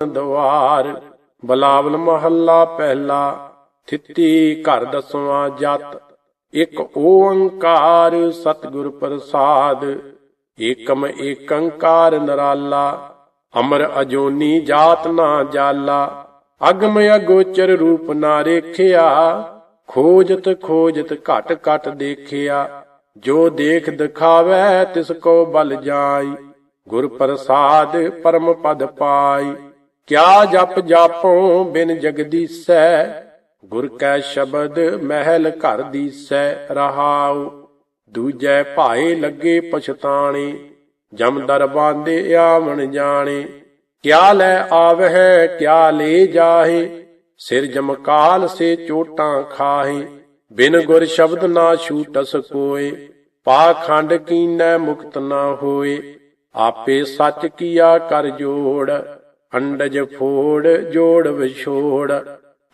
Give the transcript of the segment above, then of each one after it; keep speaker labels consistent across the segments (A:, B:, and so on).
A: ਦਵਾਰ, ਬਲਾਵਲ ਮਹੱਲਾ ਪਹਿਲਾ, ਥਿੱਤੀ ਘਰ ਦਸਵਾਂ ਜਤ, ਇੱਕ ਓੰਕਾਰ ਸਤਿਗੁਰ ਪ੍ਰਸਾਦ, ਏਕਮ ਏਕੰਕਾਰ ਨਰਾਲਾ, ਅਮਰ ਅਜੋਨੀ ਜਾਤ ਨਾ ਜਾਲਾ, ਅਗਮ ਅਗੋਚਰ ਰੂਪ ਨਾ ਰੇਖਿਆ, ਖੋਜਤ ਖੋਜਤ ਘਟ ਘਟ ਦੇਖਿਆ, ਜੋ ਦੇਖ ਦਿਖਾਵੈ ਤਿਸ ਕੋ ਬਲ ਜਾਈ, ਗੁਰ ਪ੍ਰਸਾਦ ਪਰਮ ਪਦ ਪਾਈ। ਕਿਆ ਜਪ ਜਾਪੋ ਬਿਨ ਜਗਦੀਸੈ, ਗੁਰ ਕੈ ਸ਼ਬਦ ਮਹਿਲ ਘਰ ਦੀਸੈ, ਰਹਾਉ। ਦੂਜੈ ਭਾਏ ਲੱਗੇ ਪਛਤਾਣੇ, ਜਮ ਦਰ ਆਵਣ ਜਾਣੇ। ਕਿਆ ਲੈ ਆਵਹਿ, ਕਿਆ ਲੈ ਜਾਹੇ ਸਿਰ ਜਮਕਾਲ ਸੇ ਚੋਟਾਂ ਖਾਹੇ। ਬਿਨ ਗੁਰ ਸ਼ਬਦ ਨਾ ਛੂਟਸ ਕੋਏ, ਪਾਖੰਡ ਕੀਨੈ ਮੁਕਤ ਨਾ ਹੋਏ। ਆਪੇ ਸੱਚ ਕੀਆ ਕਰ ਜੋੜ ਅੰਡਜ ਫੋੜ ਜੋੜ ਵਿਛੋੜ।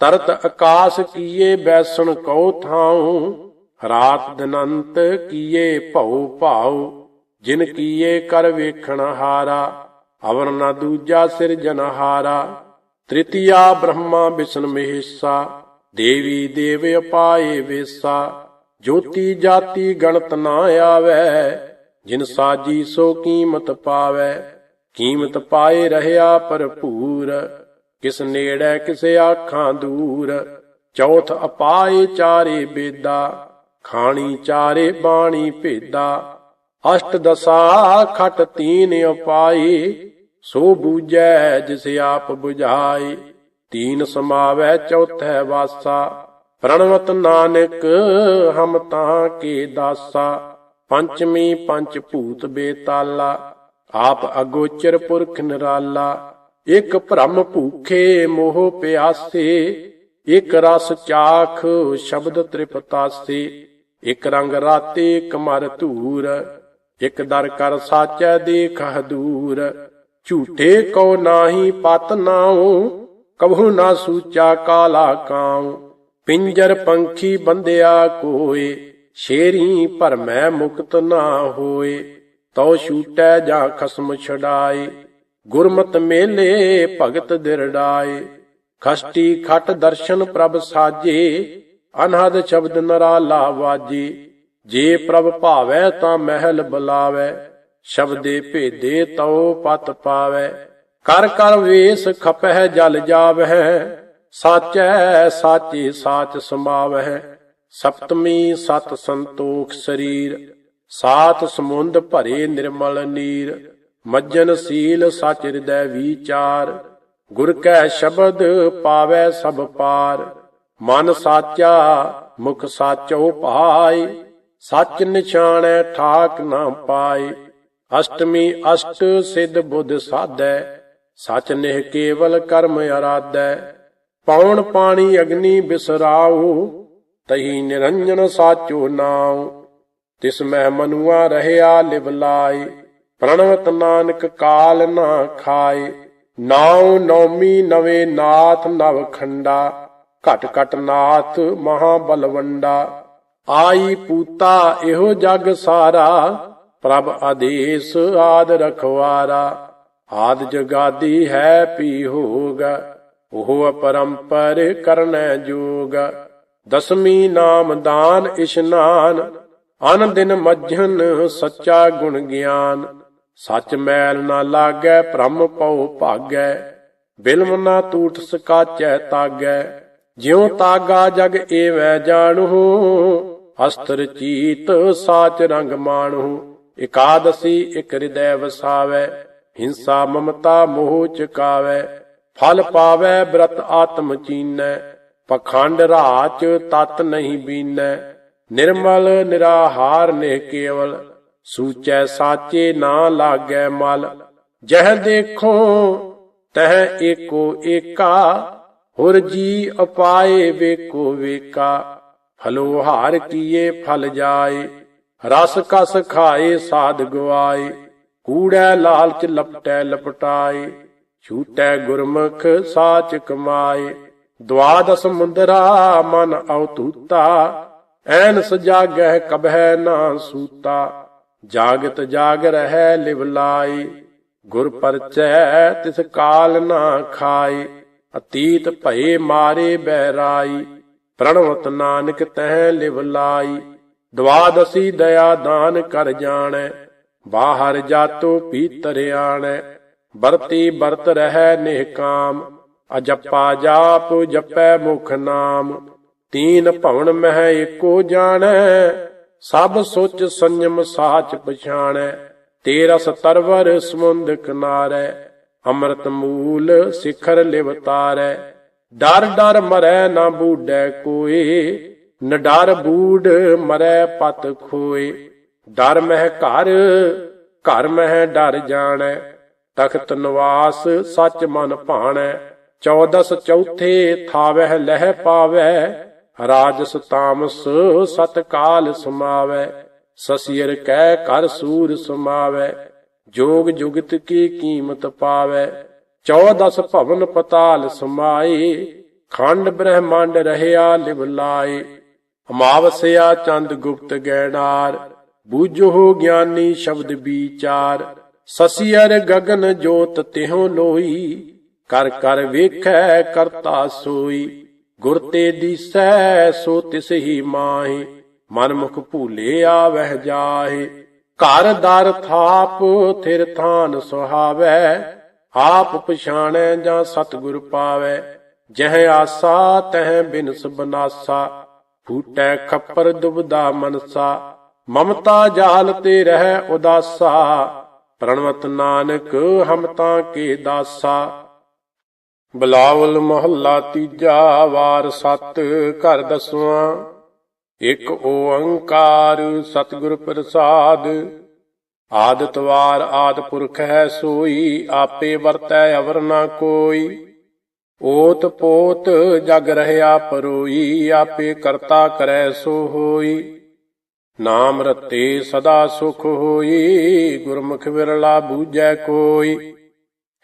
A: ਤਰਤ ਆਕਾਸ ਕੀਏ ਬੈਸਣ ਕਉ ਥਾਉ। ਰਾਤ ਦਿਨੰਤ ਕੀਏ ਭਉ ਭਾਉ। ਜਿਨ ਕੀਏ ਕਰ ਵੇਖਣ ਹਾਰਾ, ਅਵਰ ਨਾ ਦੂਜਾ ਸਿਰਜਨਹਾਰਾ ਤ੍ਰਿਤੀਆ ਬ੍ਰਹਮਾ ਵਿਸ਼ਨ ਮਹੇਸ਼ਾ, ਦੇਵੀ ਦੇਵ ਅਪਾਏ ਵੇਸਾ। ਜੋਤੀ ਜਾਤੀ ਗਣਤ ਨਾ ਆਵੈ, ਜਿਨ ਸਾਜੀ ਸੋ ਕੀਮਤ ਪਾਵੈ। ਕੀਮਤ ਪਾਏ ਰਹਿਆ ਭਰਪੂਰ, ਕਿਸ ਨੇੜੈ ਕਿਸ ਆਖਾਂ ਦੂਰ। ਚੌਥ ਅਪਾਏ ਚਾਰੇ ਬੇਦਾ, ਖਾਣੀ ਚਾਰੇ ਬਾਣੀ ਭੇਦਾ। ਅਸ਼ਟ ਦਸਾ ਖਟ ਤੀਨ ਅਪਾਈ ਸੋ ਬੂਝੈ ਜਿਸ ਆਪ 부ਝਾਈ ਤੀਨ ਸਮਾਵੈ ਚੌਥੈ ਵਾਸਾ, ਪ੍ਰਣਵਤ ਨਾਨਕ ਹਮ ਤਾਂ ਕੇ ਦਾਸਾ। ਪੰਚਮੀ ਪੰਚ ਭੂਤ ਬੇਤਾਲਾ ਆਪ ਅਗੋਚਰ ਪੁਰਖ ਨਿਰਾਲਾ, ਇਕ ਭ੍ਰਮ ਭੂਖੇ ਮੋਹ ਪਿਆਸੇ, ਇਕ ਰਸ ਚਾਖ ਸ਼ਬਦ ਤ੍ਰਿਪਤਾਸੇ, ਇਕ ਰੰਗ ਰਾਤੇ ਕਮਰ ਧੂਰ, ਇਕ ਦਰ ਕਰ ਸਾਚੈ ਦੇਖ ਹਦੂਰ। ਝੂਠੇ ਕੋ ਨਾਹੀ ਪਤ ਨਾਉ, ਕਬਹੁ ਨਾ ਸੂਚਾ ਕਾਲਾ ਕਾਉ। ਪਿੰਜਰ ਪੰਖੀ ਬੰਦਿਆ ਕੋਏ, ਸ਼ੇਰੀ ਭਰਮੈ ਮੁਕਤ ਨਾ ਹੋਏ। ਤਉ ਛੂਟੈ ਜਾਂ ਖਸਮ ਛਡਾਏ, ਗੁਰਮਤ ਮੇਲੇ ਭਗਤ ਦਿਰੜਾਏ ਖਸਟੀ ਖਟ ਦਰਸ਼ਨ ਪ੍ਰਭ ਸਾਜੇ ਅਨਹਦ ਸ਼ਬਦ ਨਰਾਲਾ ਵਾਜੇ। ਜੇ ਪ੍ਰਭ ਭਾਵੈ ਤਾਂ ਮਹਿਲ ਬੁਲਾਵੈ, ਸ਼ਬਦੇ ਭੇਦੇ ਤਉ ਪਤ ਪਾਵੈ। ਕਰ ਕਰ ਵੇਸ ਖਪਹਿ ਜਲ ਜਾਵਹਿ, ਸਾਚੈ ਸਾਚੇ ਸਾਚ ਸਮਾਵਹਿ। ਸਪਤਮੀ ਸਤ ਸੰਤੋਖ ਸਰੀਰ ਸਾਤ ਸਮੁੰਦ ਭਰੇ ਨਿਰਮਲ ਨੀਰ, ਮੱਜਨ ਸੀਲ ਸਚ ਹਿਰਦੈ ਵਿਚਾਰ, ਗੁਰ ਕੈ ਸ਼ਬਦ ਪਾਵੈ ਸਭ ਪਾਰ। ਮਨ ਸਾਚਾ, ਮੁਖ ਸਾਚੋ ਭਾਈ ਸੱਚ ਨਿਸ਼ਾਨੈ ਠਾਕ ਨਾ ਪਾਏ। ਅਸ਼ਟਮੀ ਅਸ਼ਟ ਸਿਧ ਬੁੱਧ ਸਾਧੈ, ਸਚ ਨਿਹ ਕੇਵਲ ਕਰਮ ਅਰਾਧੈ। ਪੌਣ ਪਾਣੀ ਅਗਨੀ ਬਿਸਰਾਉ, ਤਹੀ ਨਿਰੰਜਨ ਸਾਚੋ ਨਾਉ। ਤਿਸ ਮਹਿ ਮਨੁਆ ਰਹਿਆ ਲਿਵ ਲਾਈ ਪ੍ਰਣਵਤ ਨਾਨਕ ਕਾਲ ਨਾ ਖਾਏ। ਨਾਉ ਨੌਮੀ ਨਵੇਂ ਨਾਥ ਨਵ ਖੰਡਾ, ਘਟ ਘਟ ਨਾਥ ਮਹਾ ਬਲਵੰਡਾ। ਆਈ ਪੂਤਾ ਇਹੋ ਜਗ ਸਾਰਾ, ਪ੍ਰਭ ਆਦੇਸ ਆਦ ਰਖਵਾਰਾ। ਆਦ ਜਗਾਦੀ ਹੈ ਪੀ ਹੋਗ, ਉਹ ਅਪਰੰਪਰ ਕਰਨੈ ਜੋਗ। ਦਸਮੀ ਨਾਮ ਦਾਨ ਇਸ਼ਨਾਨ ਅਨ ਦਿਨ ਮੱਝਨ ਸੱਚਾ ਗੁਣ ਗਿਆਨ। ਸੱਚ ਮੈਲ ਨਾ ਲਾਗੈ, ਭ੍ਰਮ ਪਉ ਭਾਗੈ। ਬਿਲਮ ਨਾ ਟੂਟ ਸਕਾਚੈ ਤਾਗੈ। ਜਿਉ ਤਾਗਾ ਜਗ ਏਵੈ ਜਾਣੂ ਅਸਤਰ ਚੀਤ ਸਾਚ ਰੰਗ ਮਾਣੂ ਇਕਾਦਸੀ ਇਕ ਹਿਰਦੈ ਵਸਾਵੈ, ਹਿੰਸਾ ਮਮਤਾ ਮੋਹ ਚਕਾਵੈ। ਫਲ ਪਾਵੈ ਬ੍ਰਤ ਆਤਮ ਚੀਨੈ, ਪਖੰਡ ਰਾਚ ਤਤ ਨਹੀਂ ਬੀਨੈ। ਨਿਰਮਲ ਨਿਰਾਹਾਰ ਨੇ ਕੇਵਲ ਸੂਚੈ ਸਾਚੇ ਨਾ ਲਾਗੈ ਮਲ। ਜਹ ਦੇਖੋ, ਤਹ ਏਕੋ ਏਕਾ, ਹੁਰ ਜੀ ਅਪਾਏ ਵੇਕੋ ਵੇਕਾ ਫਲੋ ਹਾਰ ਕੀਏ ਫਲ ਜਾਏ, ਰਸ ਕਸ ਖਾਏ ਸਾਧ ਗਵਾਏ। ਕੂੜੈ ਲਾਲਚ ਲਪਟੈ ਲਪਟਾਏ, ਛੂਟੈ ਗੁਰਮੁਖ ਸਾਚ ਕਮਾਏ। ਦਵਾਦਸ ਮੁੰਦਰਾ ਮਨ ਔਤੂਤਾ ਐਨ ਸਜਾਗਹਿ ਕਬਹਿ ਨਾ ਸੂਤਾ, ਜਾਗਤ ਜਾਗ ਰਹਿ ਲਿਵ ਲਾਈ, ਗੁਰ ਪਰਚੈ ਤਿਸ ਕਾਲ ਨਾ ਖਾਏ ਅਤੀਤ ਭਏ ਮਾਰੇ ਬਹਿਰਾਈ, ਪ੍ਰਣਵਤ ਨਾਨਕ ਤਹਿ ਲਿਵ ਲਾਈ, ਦਵਾਦਸੀ ਦਇਆ ਦਾਨ ਕਰ ਜਾਣੈ, ਬਾਹਰ ਜਾਤੋ ਭੀਤਰ ਆਣੈ, ਵਰਤੀ ਵਰਤ ਰਹਿ ਨਿਹਕਾਮ ਅਜਪਾ ਜਾਪ ਜਪੈ ਮੁਖ ਨਾਮ ਤੀਨ ਭਵਨ ਮਹਿ ਏਕੋ ਜਾਣੈ, ਸਭ ਸੁਚ ਸੰਜਮ ਸਾਚ ਪਛਾਣੈ, ਤੇਰਸ ਤਰਵਰ ਸਮੁੰਦ ਕਿਨਾਰੈ ਅੰਮ੍ਰਿਤ ਮੂਲ ਸਿਖਰ ਲਿਵ ਤਾਰੈ। ਡਰ ਡਰ ਮਰੈ ਨਾ ਬੂਡੈ ਕੋਏ ਨ ਬੂਡ ਮਰੈ ਪਤ ਖੋਏ। ਡਰ ਮਹਿ ਘਰ ਘਰ ਮਹਿ ਡਰ ਜਾਣੈ, ਤਖਤ ਨਿਵਾਸ ਸੱਚ ਮਨ ਭਾਣੈ। ਚੌਦਸ ਚੌਥੇ ਥਾਵਹਿ ਲਹਿ ਪਾਵੈ ਰਾਜਸ ਤਾਮਸ ਸਤ ਕਾਲ ਸਮਾਵੈ, ਸਸੀਰ ਕਹਿ ਕਰ ਸੂਰ ਸਮਾਵੈ, ਜੋਗ ਜੁਗਤ ਕੀ ਕੀਮਤ ਪਾਵੈ, ਚੌਦਸ ਭਵਨ ਪਤਾਲ ਸਮਾਏ, ਖੰਡ ਬ੍ਰਹਮੰਡ ਰਹਿਆ ਲਿਵ ਲਾਏ, ਅਮਾਵਸਿਆ ਚੰਦ ਗੁਪਤ ਗੈਣਾਰ ਬੂਝੋ ਗਿਆਨੀ ਸ਼ਬਦ ਵਿਚਾਰ, ਸਸੀਰ ਗਗਨ ਜੋਤ ਤਿਹੋ ਲੋਈ ਕਰ ਕਰ ਵੇਖੈ ਕਰਤਾ ਸੋਈ। ਗੁਰ ਤੇ ਦੀਸੈ ਸੋ ਤਿਸ ਹੀ ਮਾਹੀ ਮਨ ਮੁਖ ਭੂਲੇ ਆਵਹਿ ਜਾਹੇ। ਘਰ ਦਰ ਥਾਪ, ਥਿਰ ਥਾਨ ਸੁਹਾਵੈ, ਆਪ ਪਛਾਣੈ ਜਾਂ ਸਤਿਗੁਰ ਪਾਵੈ। ਜਹ ਆਸਾ, ਤਹ ਬਿਨਸ ਬਨਾਸਾ, ਫੂਟੈ ਖੱਪਰ ਦੁਬਦਾ ਮਨਸਾ। ਮਮਤਾ ਜਾਲ ਤੇ ਰਹਿ ਉਦਾਸਾ, ਪ੍ਰਣਵਤ ਨਾਨਕ ਹਮ ਤਾਂ ਕੇ ਦਾਸਾ। ਬਲਾਵਲ ਮਹੱਲਾ ਤੀਜਾ ਵਾਰ ਸਤ ਘਰ ਦਸਵਾਂ। ਇੱਕ ਓੰਕਾਰ ਸਤਿਗੁਰ ਪ੍ਰਸਾਦ। ਆਦਿਤ ਵਾਰ ਆਦ ਪੁਰਖ ਹੈ ਸੋਈ, ਆਪੇ ਵਰਤੈ ਅਵਰ ਨਾ ਕੋਈ। ਓਤ ਪੋਤ ਜਗ ਰਹਿਆ ਪਰੋਈ, ਆਪੇ ਕਰਤਾ ਕਰੈ ਸੋ ਹੋਈ। ਨਾਮ ਰਤੇ ਸਦਾ ਸੁਖ ਹੋਈ, ਗੁਰਮੁਖ ਵਿਰਲਾ ਬੂਝੈ ਕੋਈ।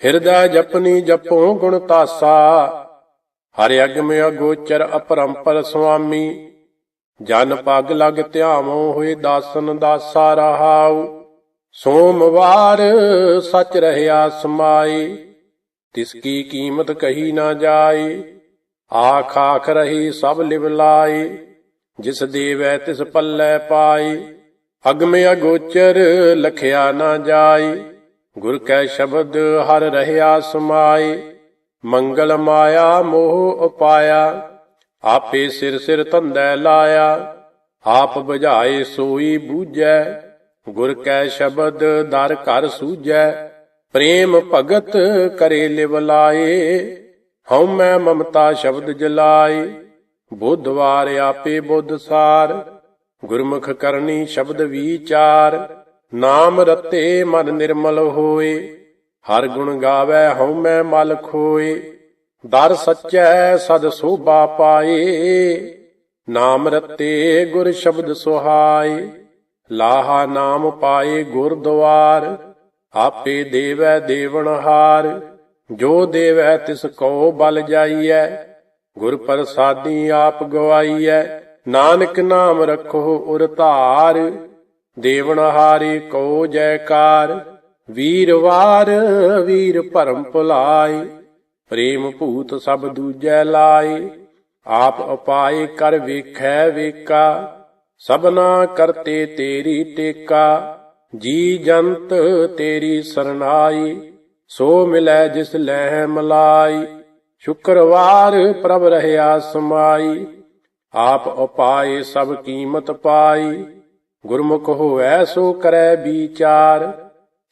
A: ਹਿਰਦੈ ਜਪਨੀ ਜਪੋ ਗੁਣ ਤਾਸਾ। ਹਰਿ ਅਗਮ ਅਗੋਚਰ ਅਪਰੰਪਰ ਸੁਆਮੀ। ਜਨ ਪਗ ਲਗ ਧਿਆਵੋ ਹੋਏ ਦਾਸਨ ਦਾਸਾ ਰਹਾਉ ਸੋਮਵਾਰ ਸਚ ਰਹਿਆ ਸਮਾਈ। ਤਿਸ ਕੀ ਕੀਮਤ ਕਹੀ ਨਾ ਜਾਏ ਆਖ ਆਖ ਰਹੀ ਸਭ ਲਿਵ ਲਾਈ। ਜਿਸ ਦੇਵੈ ਤਿਸ ਪੱਲੇ ਪਾਈ। ਅਗਮੇ ਅਗੋਚਰ ਲਖਿਆ ਨਾ ਜਾਈ। ਗੁਰ ਕੈ ਸ਼ਬਦ ਹਰ ਰਹਿਆ ਸਮਾਏ, ਮੰਗਲ ਮਾਇਆ ਮੋਹ ਉਪਾਇਆ, ਆਪੇ ਸਿਰ ਸਿਰ ਧੰਦੈ ਲਾਇਆ, ਆਪ ਬੁਝਾਏ ਸੋਈ ਬੂਝੈ, ਗੁਰ ਕੈ ਸ਼ਬਦ ਦਰ ਘਰ ਸੂਝੈ, ਪ੍ਰੇਮ ਭਗਤ ਕਰੇ ਲਿਵ ਲਾਏ, ਹਉ ਮੈਂ ਮਮਤਾ ਸ਼ਬਦ ਜਲਾਏ, ਬੁੱਧਵਾਰ ਆਪੇ ਬੁੱਧ ਸਾਰ, ਗੁਰਮੁਖ ਕਰਨੀ ਸ਼ਬਦ ਵਿਚਾਰ ਨਾਮ ਰਤੇ ਮਨ ਨਿਰਮਲ ਹੋਏ, ਹਰ ਗੁਣ ਗਾਵੇ ਹਉ ਮੈਂ ਮਲ ਖੋਏ ਦਰ ਸੱਚੈ ਸਦ ਸੋਭਾ ਪਾਏ, ਨਾਮ ਰਤੇ ਗੁਰ ਸ਼ਬਦ ਸੁਹਾਏ, ਲਾਹਾ ਨਾਮ ਪਾਏ ਗੁਰ ਦੁਆਰ, ਆਪੇ ਦੇਵੈ ਦੇਵਨ ਹਾਰ, ਜੋ ਦੇਵੈ ਤਿਸ ਕੋ ਬਲ ਜਾਈਐ, ਗੁਰ ਪ੍ਰਸਾਦੀ ਆਪ ਗਵਾਈਐ, ਨਾਨਕ ਨਾਮ ਰਖੋ ਉਰ ਧਾਰ ਦੇਵਨਹਾਰੀ ਕੋ ਜੈਕਾਰ, ਵੀਰਵਾਰ ਵੀਰ ਭਰਮ ਭੁਲਾਏ, ਪ੍ਰੇਮ ਭੂਤ ਸਭ ਦੂਜੈ ਲਾਏ, ਆਪ ਉਪਾਏ ਕਰ ਵੇਖੈ ਵੇਕਾ, ਸਭਨਾ ਕਰਤੇ ਤੇਰੀ ਟੇਕਾ, ਜੀ ਜੰਤ ਤੇਰੀ ਸਰਨਾਈ, ਸੋ ਮਿਲੈ ਜਿਸ ਲੈ ਮਲਾਈ, ਸ਼ੁਕਰਵਾਰ ਪ੍ਰਭ ਰਹਿਆ ਸਮਾਈ, ਆਪ ਉਪਾਏ ਸਭ ਕੀਮਤ ਪਾਈ ਗੁਰਮੁਖ ਹੋਐ ਸੋ ਕਰੈ ਵਿਚਾਰ,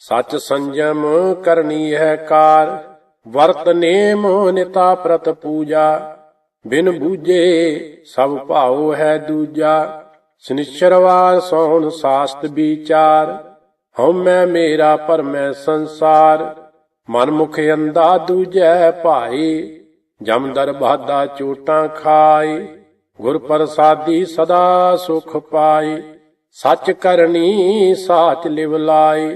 A: ਸਚ ਸੰਜਮ ਕਰਨੀ ਹੈ ਕਾਰ, ਵਰਤ ਨੇਮ ਨਿਤਾ ਪ੍ਰਤ ਪੂਜਾ, ਬਿਨ ਬੂਝੇ ਸਭ ਭਾਉ ਹੈ ਦੂਜਾ ਸਨਿਚਰਵਾਰ ਸੋਨ ਸਾਸਤ ਵਿਚਾਰ ਹਉ ਮੈਂ ਮੇਰਾ ਪਰਮੈ ਸੰਸਾਰ ਮਨ ਮੁਖ ਅੰਦਾ ਦੂਜੈ ਭਾਈ ਜਮਦਰ ਬਾਦਾ ਚੋਟਾਂ ਖਾਈ ਗੁਰ ਪ੍ਰਸਾਦੀ ਸਦਾ ਸੁਖ ਪਾਈ ਸੱਚ ਕਰਨੀ ਸਾਚ ਲਿਵ ਲਾਏ,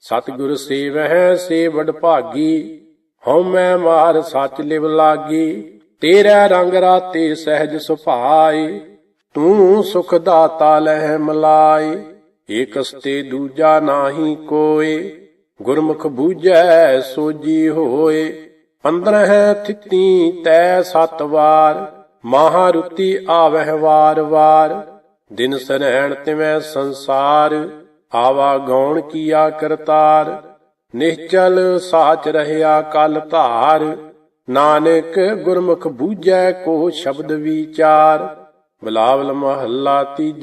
A: ਸਤਿਗੁਰ ਸੇਵਹਿ ਸੇ ਵਡ ਭਾਗੀ, ਹਉ ਮੈਂ ਮਾਰ ਸੱਚ ਲਿਵ ਲਾਗੀ, ਤੇਰਾ ਰੰਗ ਰਾਤੇ ਸਹਿਜ ਸੁਭਾਈ ਤੂੰ ਸੁਖ ਦਾਤਾ ਲਹਿ ਮਲਾਈ ਏਕਸ ਤੇ ਦੂਜਾ ਨਾਹੀ ਕੋਏ, ਗੁਰਮੁਖ ਬੂਝੈ ਸੋਜੀ ਹੋਏ, ਪੰਦਰਹ ਥਿੱਤੀ ਤੈ ਸਤ ਵਾਰ ਮਹਾਰੁਤੀ ਆਵਹਿ ਵਾਰ ਵਾਰ ਦਿਨ ਸਰਹਿਣ ਤਿਵੈ ਸੰਸਾਰ, ਆਵਾ ਗੌਣ ਕੀਆ ਕਰਤਾਰ। ਨਿਹਚਲ ਸਾਚ ਰਹਿਆ ਕਲ ਧਾਰ, ਨਾਨਕ ਗੁਰਮੁਖ ਬੂਝੈ ਕੋ ਸ਼ਬਦ ਵਿਚਾਰ। ਬਿਲਾਵਲ ਮਹੱਲਾ ਤੀਜਾ